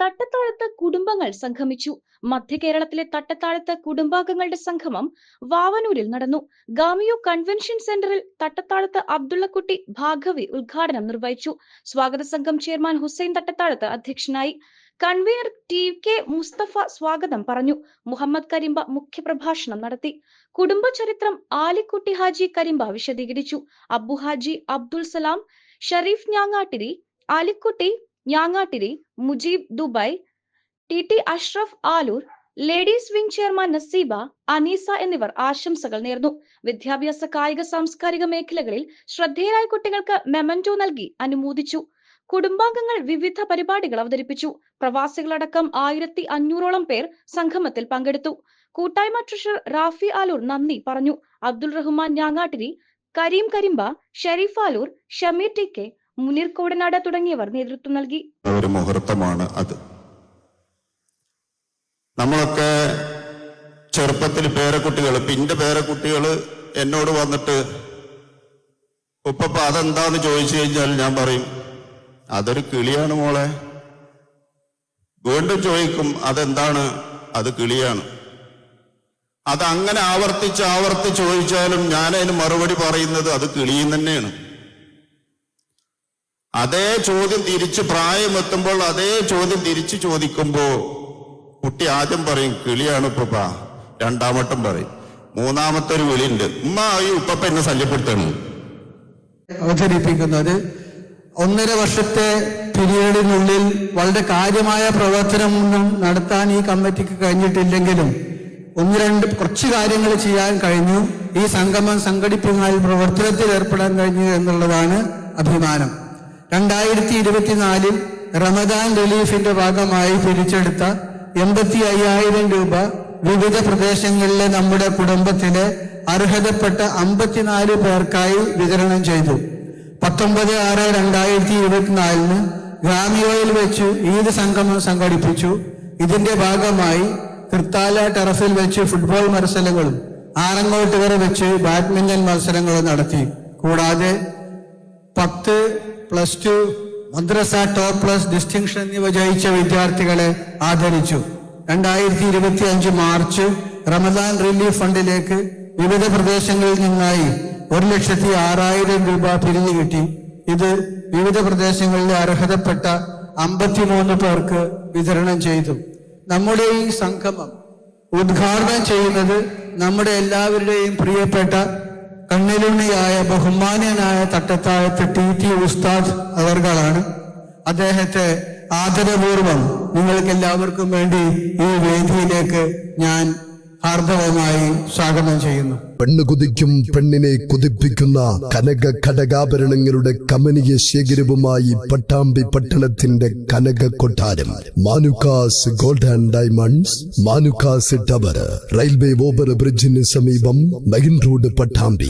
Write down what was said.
തട്ടത്താഴത്ത് കുടുംബങ്ങൾ സംഗമിച്ചു. മധ്യ കേരളത്തിലെ തട്ടത്താഴത്ത് കുടുംബാംഗങ്ങളുടെ സംഗമം വാവനൂരിൽ നടന്നു. ഗാമിയോ കൺവെൻഷൻ സെന്ററിൽ തട്ടത്താഴത്ത് അബ്ദുള്ളക്കുട്ടി ഭാഗവി ഉദ്ഘാടനം നിർവഹിച്ചു. സ്വാഗത സംഘം ചെയർമാൻ ഹുസൈൻ തട്ടത്താഴത്ത് അധ്യക്ഷനായി. കൺവീനർ ടി കെ മുസ്തഫ സ്വാഗതം പറഞ്ഞു. മുഹമ്മദ് കരിമ്പ മുഖ്യപ്രഭാഷണം നടത്തി. കുടുംബചരിത്രം ആലിക്കുട്ടി ഹാജി കരിമ്പ വിശദീകരിച്ചു. Abbu Haji Abdul Salam Sharif Njangattiri Alikutty Njangattiri Mujeeb Dubai T T Ashraf Aloor ladies wing chairman Naseeba Aneesa എന്നിവർ ആശംസകൾ നേർന്നു. വിദ്യാഭ്യാസ കായിക സാംസ്കാരിക മേഖലകളിൽ ശ്രദ്ധേയരായ കുട്ടികൾക്ക് മെമന്റോ നൽകി അനുമോദിച്ചു. കുടുംബാംഗങ്ങൾ വിവിധ പരിപാടികൾ അവതരിപ്പിച്ചു. പ്രവാസികളടക്കം ആയിരത്തി അഞ്ഞൂറോളം പേർ സംഗമത്തിൽ പങ്കെടുത്തു. കൂട്ടായ്മ ട്രഷറർ റാഫി ആലൂർ നന്ദി പറഞ്ഞു. അബ്ദുൾ റഹ്മാൻ ഞാങ്ങാട്ടിരി കരീം കരിമ്പ ഷെരീഫ് ആലൂർ ഷമീർ ടി കെ മുനീർ കോടനാട് തുടങ്ങിയവർ നേതൃത്വം നൽകി. ഒരു മുഹൂർത്തമാണ് അത്. നമ്മളൊക്കെ ചെറുപ്പത്തിൽ പേരക്കുട്ടികൾ പിന്റെ പേരക്കുട്ടികൾ എന്നോട് വന്നിട്ട് ഉപ്പപ്പ അതെന്താന്ന് ചോദിച്ചു കഴിഞ്ഞാൽ ഞാൻ പറയും അതൊരു കിളിയാണ് മോളെ. വീണ്ടും ചോദിക്കും അതെന്താണ്? അത് കിളിയാണ്. അത് അങ്ങനെ ആവർത്തിച്ച് ആവർത്തിച്ച് ചോദിച്ചാലും ഞാനതിന് മറുപടി പറയുന്നത് അത് കിളിയും തന്നെയാണ്. അതേ ചോദ്യം തിരിച്ച് പ്രായമെത്തുമ്പോൾ അതേ ചോദ്യം തിരിച്ച് ചോദിക്കുമ്പോ കുട്ടി ആദ്യം പറയും കിളിയാണ് ഉപ്പ രണ്ടാമട്ടും പറയും മൂന്നാമത്തെ ഒരു വിളിയുണ്ട് ഉമ്മ ഈ ഉപ്പപ്പ എന്നെ ശല്യപ്പെടുത്തണം. അവതരിപ്പിക്കുന്നത് ഒന്നര വർഷത്തെ പീരീഡിനുള്ളിൽ വളരെ കാര്യമായ പ്രവർത്തനമൊന്നും നടത്താൻ ഈ കമ്മിറ്റിക്ക് കഴിഞ്ഞിട്ടില്ലെങ്കിലും ഒന്ന് രണ്ട് കുറച്ച് കാര്യങ്ങൾ ചെയ്യാൻ കഴിഞ്ഞു. ഈ സംഗമം സംഘടിപ്പിക്കാൻ പ്രവർത്തനത്തിൽ ഏർപ്പെടാൻ കഴിഞ്ഞു എന്നുള്ളതാണ് അഭിമാനം. രണ്ടായിരത്തി ഇരുപത്തിനാലിൽ റമദാൻ റിലീഫിന്റെ ഭാഗമായി പിരിച്ചെടുത്ത എൺപത്തി അയ്യായിരം രൂപ വിവിധ പ്രദേശങ്ങളിലെ നമ്മുടെ കുടുംബത്തിലെ അർഹതപ്പെട്ട അമ്പത്തിനാല് പേർക്കായി വിതരണം ചെയ്തു. പത്തൊമ്പത് ആറ് രണ്ടായിരത്തി ഇരുപത്തിനാലിന് ഗ്രാമിയോയിൽ വെച്ച് ഈദ് സംഗമം സംഘടിപ്പിച്ചു. ഇതിന്റെ ഭാഗമായി തൃത്താല ടെറഫിൽ വെച്ച് ഫുട്ബോൾ മത്സരങ്ങളും ആറങ്ങോട്ടുകര വെച്ച് ബാഡ്മിന്റൺ മത്സരങ്ങളും നടത്തി. കൂടാതെ പത്ത് പ്ലസ് ടു മദ്രസ ടോപ്പ് പ്ലസ് ഡിസ്റ്റിങ്ഷൻ എന്നിവ ജയിച്ച വിദ്യാർത്ഥികളെ ആദരിച്ചു. രണ്ടായിരത്തി ഇരുപത്തി അഞ്ച് മാർച്ച് റമദാൻ റിലീഫ് ഫണ്ടിലേക്ക് വിവിധ പ്രദേശങ്ങളിൽ നിന്നായി ഒരു ലക്ഷത്തി ആറായിരം രൂപ പിരിഞ്ഞു കിട്ടി. ഇത് വിവിധ പ്രദേശങ്ങളിലെ അർഹതപ്പെട്ട അമ്പത്തിമൂന്ന് പേർക്ക് വിതരണം ചെയ്തു. നമ്മുടെ ഈ സംഗമം ഉദ്ഘാടനം ചെയ്യുന്നത് നമ്മുടെ എല്ലാവരുടെയും പ്രിയപ്പെട്ട കണ്ണിലുണ്ണിയായ ബഹുമാന്യനായ തട്ടത്താഴത്തെ ടി ടി ഉസ്താദ് അവർകളാണ്. അദ്ദേഹത്തെ ആദരപൂർവം നിങ്ങൾക്ക് എല്ലാവർക്കും വേണ്ടി ഈ വേദിയിലേക്ക് ഞാൻ ഹാർദവമായി സ്വാഗതം ചെയ്യുന്നു. പെണ്ണ് കുതിക്കും പെണ്ണിനെ കുതിപ്പിക്കുന്ന കനക ഘടകാഭരണങ്ങളുടെ കമനീയ ശേഖരവുമായി പട്ടാമ്പി പട്ടണത്തിന്റെ കനക കൊട്ടാരം. Manukkas gold and diamonds Manukkas tower railway over ബ്രിഡ്ജിന് സമീപം മെയിൻ റോഡ് പട്ടാമ്പി.